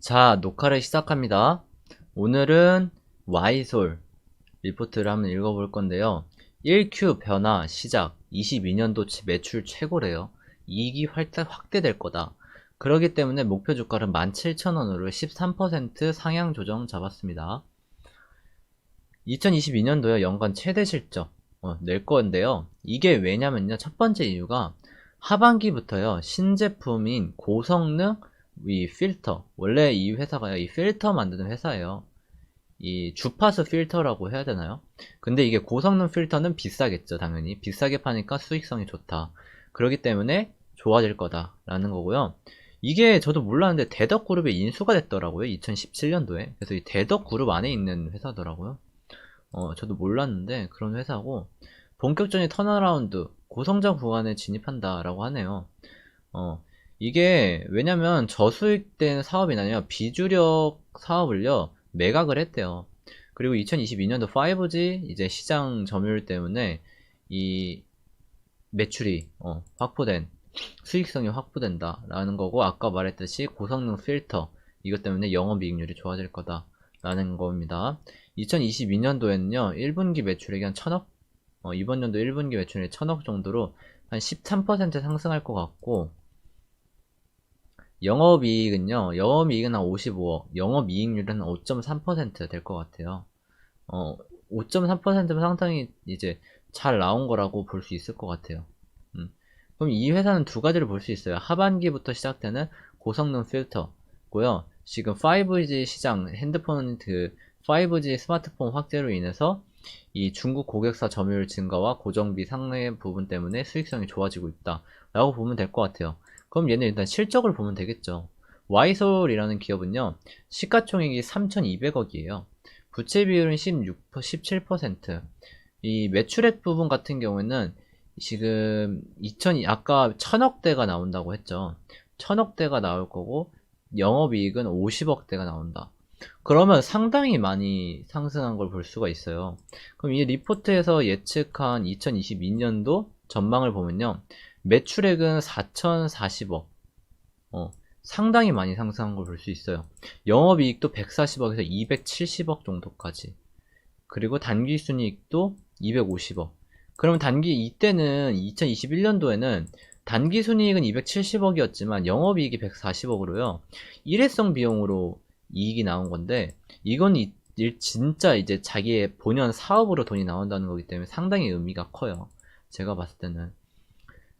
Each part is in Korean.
자, 녹화를 시작합니다. 오늘은 Y솔 리포트를 한번 읽어볼 건데요. 1Q 변화 시작 22년도치 매출 최고래요. 이익이 확대, 확대될 거다. 그러기 때문에 목표 주가를 17,000원으로 13% 상향 조정 잡았습니다. 2022년도에 연간 최대 실적 어, 낼 건데요. 이게 왜냐면요. 첫 번째 이유가 하반기부터요. 신제품인 고성능 이 필터 원래 이 회사가 이 필터 만드는 회사예요. 이 주파수 필터라고 해야 되나요? 근데 이게 고성능 필터는 비싸겠죠 당연히. 비싸게 파니까 수익성이 좋다. 그렇기 때문에 좋아질 거다 라는 거고요. 이게 저도 몰랐는데 대덕그룹에 인수가 됐더라고요 2017년도에. 그래서 이 대덕그룹 안에 있는 회사더라고요. 어 저도 몰랐는데 그런 회사고 본격적인 턴어라운드 고성장 구간에 진입한다 라고 하네요. 어 이게 왜냐면 저수익된 사업이 아니라 비주력 사업을요 매각을 했대요. 그리고 2022년도 5G 이제 시장 점유율 때문에 이 매출이 어, 확보된 수익성이 확보된다 라는 거고 아까 말했듯이 고성능 필터 이것 때문에 영업이익률이 좋아질 거다 라는 겁니다. 2022년도에는요 1분기 매출액이 한 천억 어, 이번 연도 1분기 매출액이 천억 정도로 한 13% 상승할 것 같고 영업이익은요, 영업이익은 한 55억, 영업이익률은 5.3%될 것 같아요. 어, 5.3%면 상당히 이제 잘 나온 거라고 볼 수 있을 것 같아요. 음. 그럼 이 회사는 두 가지를 볼 수 있어요. 하반기부터 시작되는 고성능 필터고요. 지금 5G 시장, 핸드폰 그 5G 스마트폰 확대로 인해서 이 중국 고객사 점유율 증가와 고정비 상내 부분 때문에 수익성이 좋아지고 있다. 라고 보면 될 것 같아요. 그럼 얘는 일단 실적을 보면 되겠죠. 와이솔이라는 기업은요, 시가총액이 3,200억이에요. 부채 비율은 16, 17%. 이 매출액 부분 같은 경우에는 지금 2000, 아까 1000억대가 나온다고 했죠. 1000억대가 나올 거고, 영업이익은 50억대가 나온다. 그러면 상당히 많이 상승한 걸 볼 수가 있어요. 그럼 이 리포트에서 예측한 2022년도 전망을 보면요. 매출액은 4,040억. 어, 상당히 많이 상승한 걸 볼 수 있어요. 영업이익도 140억에서 270억 정도까지. 그리고 단기순이익도 250억. 그러면 단기 이때는 2021년도에는 단기 순이익은 270억이었지만 영업이익이 140억으로요. 일회성 비용으로 이익이 나온 건데 이건 이, 진짜 이제 자기의 본연 사업으로 돈이 나온다는 거기 때문에 상당히 의미가 커요. 제가 봤을 때는.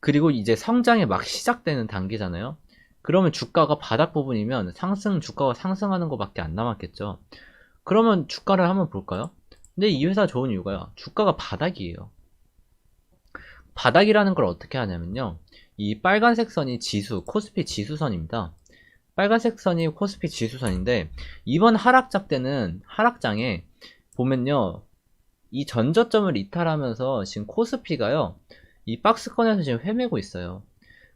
그리고 이제 성장이 막 시작되는 단계잖아요. 그러면 주가가 바닥 부분이면 상승, 주가가 상승하는 것밖에 안 남았겠죠. 그러면 주가를 한번 볼까요? 근데 이 회사 좋은 이유가요. 주가가 바닥이에요. 바닥이라는 걸 어떻게 하냐면요. 이 빨간색 선이 지수, 코스피 지수선입니다. 빨간색 선이 코스피 지수선인데, 이번 하락장 때는, 하락장에 보면요. 이 전저점을 이탈하면서 지금 코스피가요. 이 박스권에서 지금 헤매고 있어요.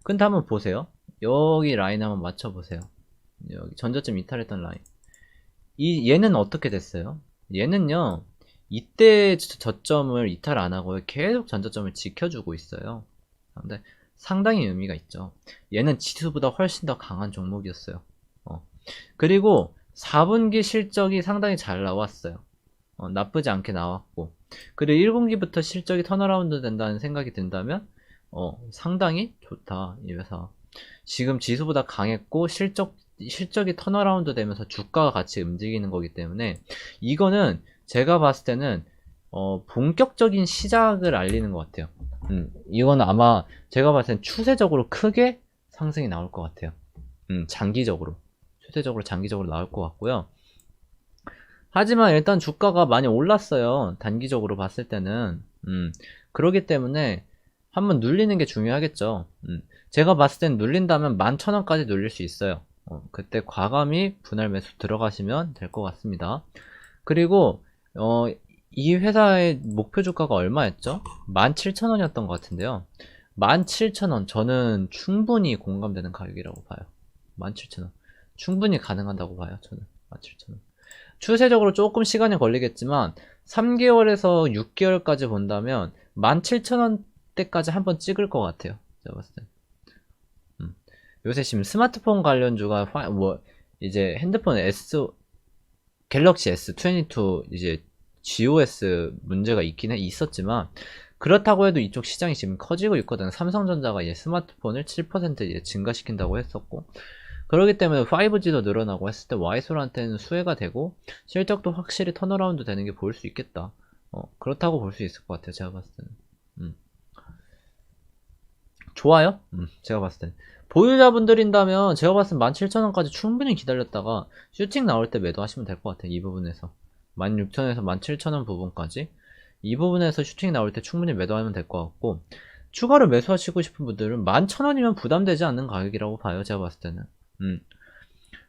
근데 한번 보세요. 여기 라인 한번 맞춰보세요. 여기 전저점 이탈했던 라인. 이 얘는 어떻게 됐어요? 얘는요. 이때 저점을 이탈 안 하고 계속 전저점을 지켜주고 있어요. 근데 상당히 의미가 있죠. 얘는 지수보다 훨씬 더 강한 종목이었어요. 어. 그리고 4분기 실적이 상당히 잘 나왔어요. 어, 나쁘지 않게 나왔고 그리고 1분기부터 실적이 턴어라운드 된다는 생각이 든다면 어, 상당히 좋다 이 회사 지금 지수보다 강했고 실적 실적이 턴어라운드 되면서 주가가 같이 움직이는 거기 때문에 이거는 제가 봤을 때는 어, 본격적인 시작을 알리는 것 같아요. 음, 이건 아마 제가 봤을 땐 추세적으로 크게 상승이 나올 것 같아요. 음, 장기적으로 추세적으로 장기적으로 나올 것 같고요. 하지만 일단 주가가 많이 올랐어요. 단기적으로 봤을 때는. 음, 그러기 때문에 한번 눌리는 게 중요하겠죠. 음, 제가 봤을 땐 눌린다면 11,000원까지 눌릴 수 있어요. 어, 그때 과감히 분할 매수 들어가시면 될 것 같습니다. 그리고 어, 이 회사의 목표 주가가 얼마였죠? 17,000원이었던 것 같은데요. 17,000원 저는 충분히 공감되는 가격이라고 봐요. 17,000원. 충분히 가능하다고 봐요. 저는 17,000원. 추세적으로 조금 시간이 걸리겠지만 3개월에서 6개월까지 본다면 17,000원대까지 한번 찍을 것 같아요. 제가 봤을 때. 음. 요새 지금 스마트폰 관련주가 화, 뭐 이제 핸드폰 S 갤럭시 S22 이제 GOS 문제가 있긴 해 있었지만 그렇다고 해도 이쪽 시장이 지금 커지고 있거든. 삼성전자가 이제 스마트폰을 7% 이제 증가시킨다고 했었고 그렇기 때문에 5G도 늘어나고 했을 때 와이솔한테는 수혜가 되고 실적도 확실히 턴어라운드 되는 게 보일 수 있겠다. 어, 그렇다고 볼 수 있을 것 같아요. 제가 봤을 때는. 음. 좋아요? 음, 제가 봤을 때는. 보유자분들인다면 제가 봤을 때 17,000원까지 충분히 기다렸다가 슈팅 나올 때 매도하시면 될 것 같아요. 이 부분에서. 16,000원에서 17,000원 부분까지. 이 부분에서 슈팅 나올 때 충분히 매도하면 될 것 같고 추가로 매수하시고 싶은 분들은 11,000원이면 부담되지 않는 가격이라고 봐요. 제가 봤을 때는. 음.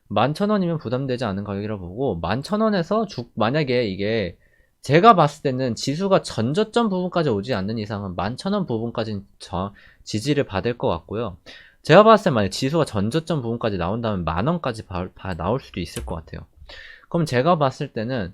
11,000원이면 부담되지 않은 가격이라고 보고 11,000원에서 주, 만약에 이게 제가 봤을 때는 지수가 전저점 부분까지 오지 않는 이상은 11,000원 부분까지는 저, 지지를 받을 것 같고요. 제가 봤을 때 만약 지수가 전저점 부분까지 나온다면 만원까지 나올 수도 있을 것 같아요. 그럼 제가 봤을 때는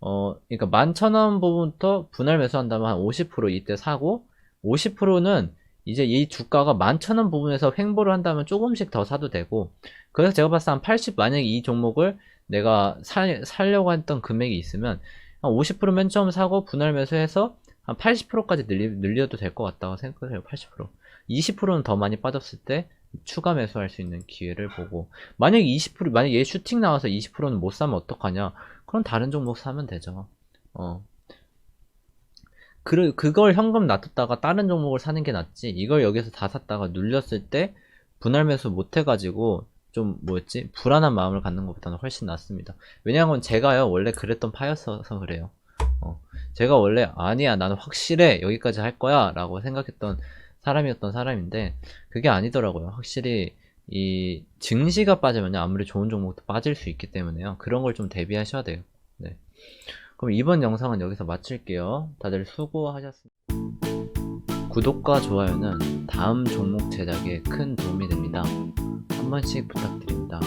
어, 그러니까 11,000원 부분부터 분할 매수한다면 한 50% 이때 사고 50%는 이제 이 주가가 11,000원 부분에서 횡보를 한다면 조금씩 더 사도 되고 그래서 제가 봤을 때 한 80, 만약에 이 종목을 내가 살, 살려고 했던 금액이 있으면 한 50%맨 처음 사고 분할 매수해서 한 80%까지 늘리, 늘려도 될 것 같다고 생각해요. 80%. 20%는 더 많이 빠졌을 때 추가 매수할 수 있는 기회를 보고 만약에 20% 만약에 얘 슈팅 나와서 20%는 못 사면 어떡하냐? 그럼 다른 종목 사면 되죠. 어. 그, 그걸 현금 놔뒀다가 다른 종목을 사는 게 낫지. 이걸 여기서 다 샀다가 눌렸을 때 분할 매수 못 해가지고 좀 뭐였지? 불안한 마음을 갖는 것보다는 훨씬 낫습니다. 왜냐하면 제가요, 원래 그랬던 파였어서 그래요. 어. 제가 원래 아니야, 나는 확실해. 여기까지 할 거야. 라고 생각했던 사람이었던 사람인데, 그게 아니더라고요. 확실히 이 증시가 빠지면 아무리 좋은 종목도 빠질 수 있기 때문에요. 그런 걸 좀 대비하셔야 돼요. 네. 그럼 이번 영상은 여기서 마칠게요. 다들 수고하셨습니다. 구독과 좋아요는 다음 종목 제작에 큰 도움이 됩니다. 한 번씩 부탁드립니다.